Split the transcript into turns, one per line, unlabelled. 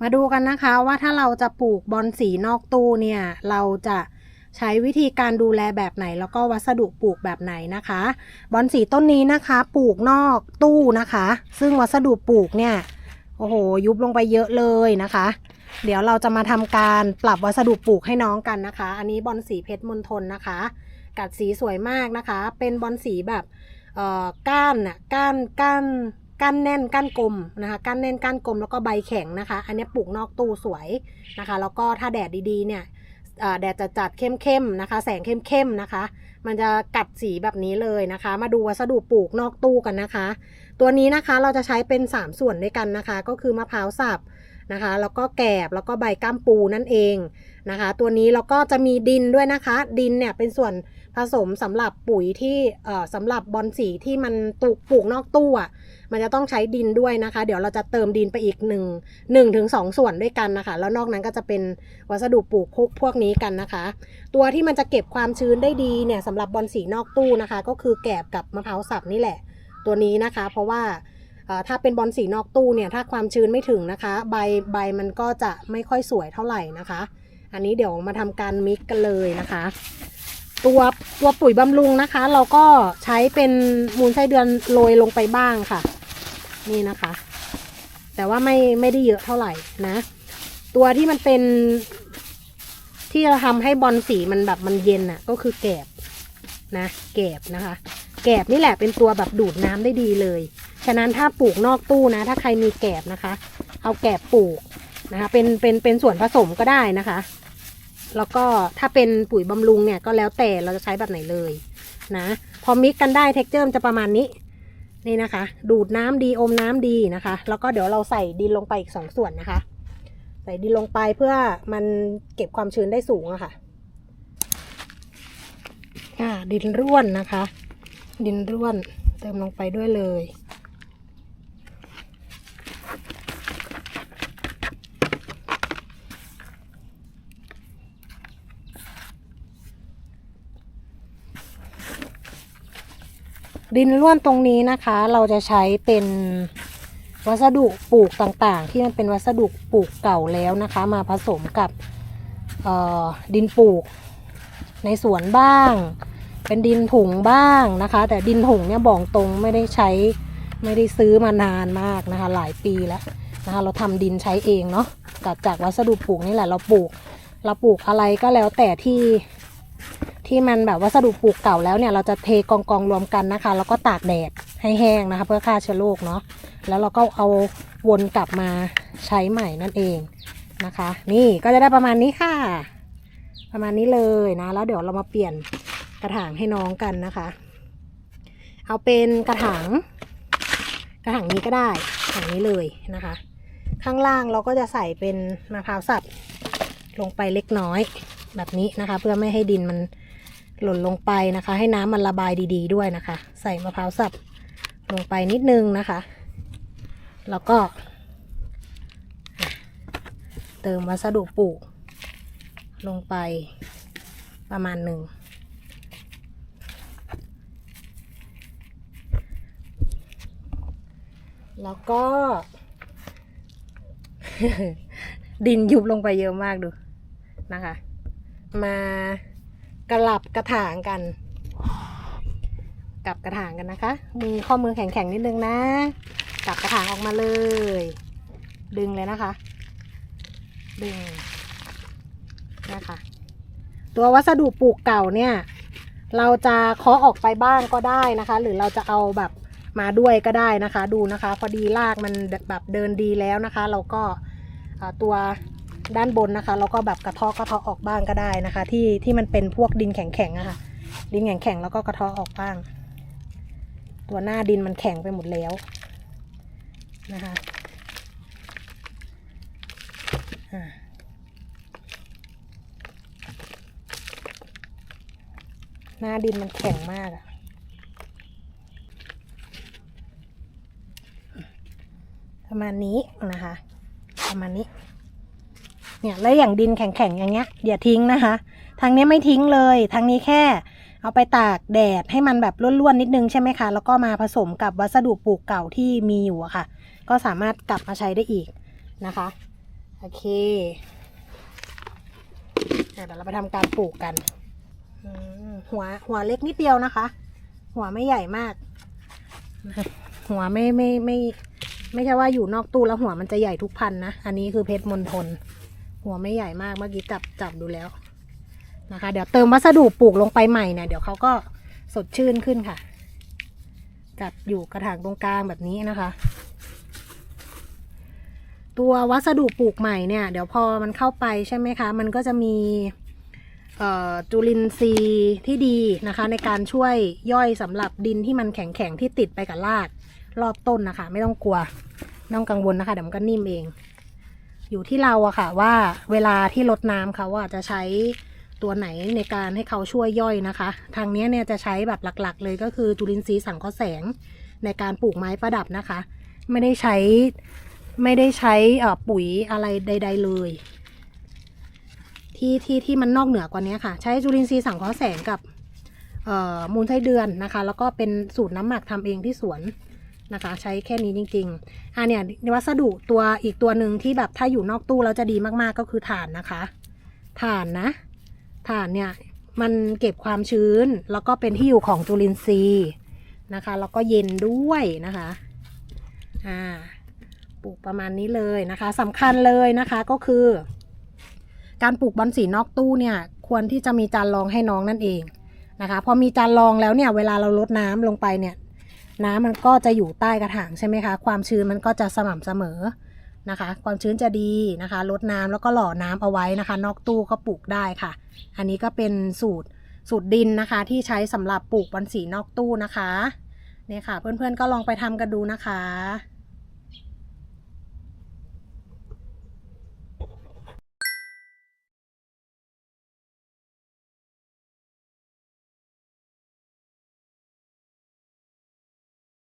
มาดูกันนะคะว่าถ้าเราจะปลูกบอนสีนอกตู้เนี่ย เราจะใช้วิธีการดูแลแบบไหนแล้วก็วัสดุปลูกแบบไหนนะคะ บอนสีต้นนี้นะคะ ปลูกนอกตู้นะคะ ซึ่งวัสดุปลูกเนี่ยโอ้โห ยุบลงไปเยอะเลยนะคะ เดี๋ยวเราจะมาทำการปรับวัสดุปลูกให้น้องกันนะคะ อันนี้บอนสีเพชรมณฑลนะคะ กัดสีสวยมากนะคะ เป็นบอนสีแบบเออก้านน่ะก้านก้าน ก้านแน่นก้านกลมนะคะก้านแน่นก้านกลมแล้วก็ใบแข็งนะคะ อันนี้ปลูกนอกตู้สวยนะคะ แล้วก็ถ้าแดดดีๆเนี่ยแดดจะจัดเข้มๆนะคะ แสงเข้มๆนะคะ มันจะกัดสีแบบนี้เลยนะคะ มาดูวัสดุปลูกนอกตู้กันนะคะ ตัวนี้นะคะเราจะใช้เป็น 3 ส่วนด้วยกันนะคะ ก็คือมะพร้าวสับนะคะ แล้วก็แกบแล้วก็ใบก้ามปูนั่นเองนะคะ ตัวนี้แล้วก็จะมีดินด้วยนะคะ ดินเนี่ยเป็นส่วน ผสมสำหรับปุ๋ยที่เอ่อสำหรับบอนสีที่มันปลูกปลูกนอกตู้อะมันจะต้องใช้ดินด้วยนะคะ เดี๋ยวเราจะเติมดินไปอีกหนึ่งหนึ่งถึงสองส่วนด้วยกันนะคะ แล้วนอกนั้นก็จะเป็นวัสดุปลูกพวกพวกนี้กันนะคะ ตัวที่มันจะเก็บความชื้นได้ดีเนี่ยสำหรับบอนสีนอกตู้นะคะ ก็คือแกบกับมะพร้าวสับนี่แหละ ตัวนี้นะคะ เพราะว่าถ้าเป็นบอลสีนอกตู้เนี่ยถ้าความชื้นไม่ถึงนะคะ ใบใบมันก็จะไม่ค่อยสวยเท่าไหร่นะคะ อันนี้เดี๋ยวมาทำการมิกกันเลยนะคะ ตัวตัวปุ๋ยบำรุงนะคะ เราก็ใช้เป็นมูลไส้เดือนโรยลงไปบ้างค่ะ นี่นะคะ แต่ว่าไม่ไม่ได้เยอะเท่าไหร่นะ ตัวที่มันเป็น ที่จะทำให้บอลสีมันแบบมันเย็นน่ะ ก็คือแกบนะแกบนะคะ แกบนี่แหละเป็นตัวแบบดูดน้ำได้ดีเลย ฉะนั้นถ้าปลูกนอกตู้นะ ถ้าใครมีแกบนะคะ เอาแกบปลูกนะคะ เป็นเป็นเป็นส่วนผสมก็ได้นะคะ แล้วก็ถ้าเป็นปุ๋ยบำรุงเนี่ยก็แล้วแต่เราจะใช้แบบไหนเลยนะพอมิกกันได้เท็กเจอร์จะประมาณนี้นี่นะคะ ดูดน้ำดีอมน้ำดีนะคะ แล้วก็เดี๋ยวเราใส่ดินลงไปอีกสองส่วนนะคะ ใส่ดินลงไปเพื่อมันเก็บความชื้นได้สูงอะค่ะอ่าดินร่วนนะคะ ดินร่วนเติมลงไปด้วยเลย ดินร่วนตรงนี้นะคะ เราจะใช้เป็นวัสดุปลูกต่างๆ ที่มันเป็นวัสดุปลูกเก่าแล้วนะคะ มาผสมกับดินปลูกในสวนบ้าง เป็นดินถุงบ้างนะคะ แต่ดินถุงเนี่ยบอกตรงไม่ได้ใช้ไม่ได้ซื้อมานานมากนะคะ หลายปีแล้วนะคะ เราทำดินใช้เองเนาะจากจากวัสดุปลูกนี่แหละเราปลูก เราปลูกอะไรก็แล้วแต่ที่ ที่มันแบบวัสดุปลูกเก่าแล้วเนี่ยเราจะเทกองกองรวมกันนะคะ แล้วก็ตากแดดให้แห้งนะคะ เพื่อฆ่าเชื้อโรคเนาะแล้วเราก็เอาวนกลับมาใช้ใหม่นั่นเองนะคะ นี่ก็จะได้ประมาณนี้ค่ะ ประมาณนี้เลยนะ แล้วเดี๋ยวเรามาเปลี่ยนกระถางให้น้องกันนะคะ เอาเป็นกระถางกระถางนี้ก็ได้กระถางนี้เลยนะคะ ข้างล่างเราก็จะใส่เป็นมะพร้าวสับลงไปเล็กน้อยแบบนี้นะคะ เพื่อไม่ให้ดินมัน หล่นลงไปนะคะ ให้น้ำมันระบายดี ๆ ด้วยนะคะ ใส่มะพร้าวสับลงไปนิดนึงนะคะ แล้วก็ เติมวัสดุปลูกลงไปประมาณหนึ่งแล้วก็ ดินยุบลงไปเยอะมากดูนะคะ มา กลับกระถางกันกลับกระถางกันนะคะ มือข้อมือแข็งๆนิดนึงนะกลับกระถางออกมาเลย ดึงเลยนะคะ ดึงนะคะ ตัววัสดุปลูกเก่าเนี่ย เราจะเคาะออกไปบ้างก็ได้นะคะ หรือเราจะเอาแบบมาด้วยก็ได้นะคะ ดูนะคะ พอดีรากมันแบบเดินดีแล้วนะคะ เราก็ตัว ด้านบนนะคะเราก็แบบกระเทาะกระเทาะออกบ้างก็ได้นะคะ ที่ที่มันเป็นพวกดินแข็งๆอะค่ะ ดินแข็งๆแล้วก็กระเทาะออกบ้าง ตัวหน้าดินมันแข็งไปหมดแล้วนะคะหน้าดินมันแข็งมากอะประมาณนี้นะคะ ประมาณนี้ เนี่ยแล้วอย่างดินแข็งๆอย่างเงี้ยอย่าทิ้งนะคะ ทางนี้ไม่ทิ้งเลยทางนี้แค่ เอาไปตากแดดให้มันแบบร่วนๆนิดนึงใช่ไหมคะ แล้วก็มาผสมกับวัสดุปลูกเก่าที่มีอยู่อะค่ะ ก็สามารถกลับมาใช้ได้อีกนะคะโอเคเดี๋ยวเราไปทำการปลูกกันหัวหัวเล็กนิดเดียวนะคะ หัวไม่ใหญ่มาก หัวไม่ไม่ไม่ ไม่ใช่ว่าอยู่นอกตู้แล้วหัวมันจะใหญ่ทุกพันนะ อันนี้คือเพชรมณฑล หัวไม่ใหญ่มากเมื่อกี้จับจับดูแล้วนะคะ เดี๋ยวเติมวัสดุปลูกลงไปใหม่เนี่ยเดี๋ยวเขาก็สดชื่นขึ้นค่ะ จัดอยู่กระถางตรงกลางแบบนี้นะคะ ตัววัสดุปลูกใหม่เนี่ยเดี๋ยวพอมันเข้าไปใช่ไหมคะ มันก็จะมีจุลินทรีย์ที่ดีนะคะ ในการช่วยย่อยสำหรับดินที่มันแข็งๆที่ติดไปกับรากรอบต้นนะคะ ไม่ต้องกลัว ไม่ต้องกังวลนะคะเดี๋ยวมันก็นิ่มเอง อยู่ที่เราอะค่ะ ว่าเวลาที่รดน้ำเขาอะจะใช้ตัวไหนในการให้เขาช่วยย่อยนะคะ ทางนี้เนี่ยจะใช้แบบหลักๆ เลยก็คือจุลินทรีย์สังเคราะห์แสงในการปลูกไม้ประดับนะคะ ไม่ได้ใช้ไม่ได้ใช้ปุ๋ยอะไรใด ๆ เลยที่ที่ที่มันนอกเหนือกว่านี้ค่ะ ใช้จุลินทรีย์สังเคราะห์แสงกับมูลไส้เดือนนะคะ แล้วก็เป็นสูตรน้ำหมักทำเองที่สวน นะคะ ใช้แค่นี้จริงๆอะเนี่ยวัสดุตัวอีกตัวหนึ่งที่แบบถ้าอยู่นอกตู้แล้วจะดีมากๆก็คือถ่านนะคะถ่านนะถ่านเนี่ยมันเก็บความชื้นแล้วก็เป็นที่อยู่ของจุลินทรีย์นะคะแล้วก็เย็นด้วยนะคะอ่าปลูกประมาณนี้เลยนะคะสำคัญเลยนะคะก็คือ การปลูกบอนสีนอกตู้เนี่ยควรที่จะมีจานรองให้น้องนั่นเองนะคะพอมีจานรองแล้วเนี่ยเวลาเราลดน้ำลงไปเนี่ย น้ำมันก็จะอยู่ใต้กระถางใช่ไหมคะ ความชื้นมันก็จะสม่ำเสมอนะคะ ความชื้นจะดีนะคะลดน้ำแล้วก็หล่อน้ำเอาไว้นะคะ นอกตู้ก็ปลูกได้ค่ะ อันนี้ก็เป็นสูตรสูตรดินนะคะ ที่ใช้สำหรับปลูกบอนสีนอกตู้นะคะเนี่ยค่ะ เพื่อนๆก็ลองไปทำกันดูนะคะ